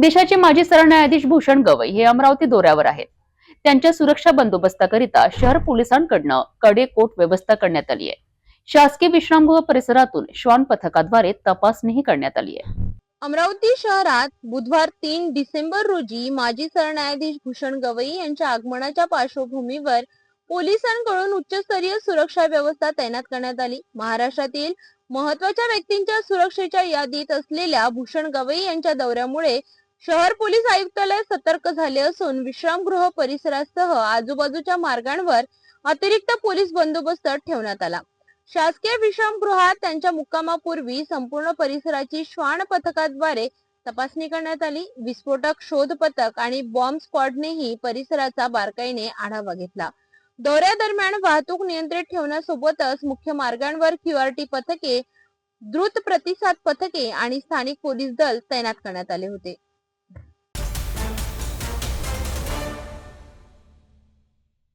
देशाचे माजी सरन्यायाधीश भूषण गवई हे अमरावती दौऱ्यावर आहेत. त्यांच्या सुरक्षा बंदोबस्ताकरिता शहर पोलिसांकडनं कडेकोट व्यवस्था करण्यात आली आहे. शासकीय विश्रामगृह परिसरातून श्वान पथकाद्वारे तपासणीही करण्यात आली आहे. अमरावती शहरात बुधवार तीन डिसेंबर रोजी माजी सरन्यायाधीश भूषण गवई यांच्या आगमनाच्या पार्श्वभूमीवर पोलिसांकडून उच्चस्तरीय सुरक्षा व्यवस्था तैनात करण्यात आली. महाराष्ट्रातील महत्त्वाच्या व्यक्तींच्या सुरक्षेच्या यादीत असलेल्या भूषण गवई यांच्या दौऱ्यामुळे शहर पोलीस आयुक्तालय सतर्क झाले असून विश्रामगृह परिसरासह आजूबाजूच्या मार्गांवर अतिरिक्त पोलीस बंदोबस्त ठेवण्यात आला. शासकीय विश्रामगृहात त्यांच्या मुक्कामापूर्वी संपूर्ण परिसराची श्वान पथकाद्वारे तपासणी करण्यात आली. विस्फोटक शोध पथक आणि बॉम्ब स्क्वॉडनेही परिसराचा बारकाईने आढावा घेतला. दौऱ्यादरम्यान वाहतूक नियंत्रित ठेवण्यासोबतच मुख्य मार्गांवर क्यूआरटी पथके द्रुत प्रतिसाद पथके आणि स्थानिक पोलीस दल तैनात करण्यात आले होते.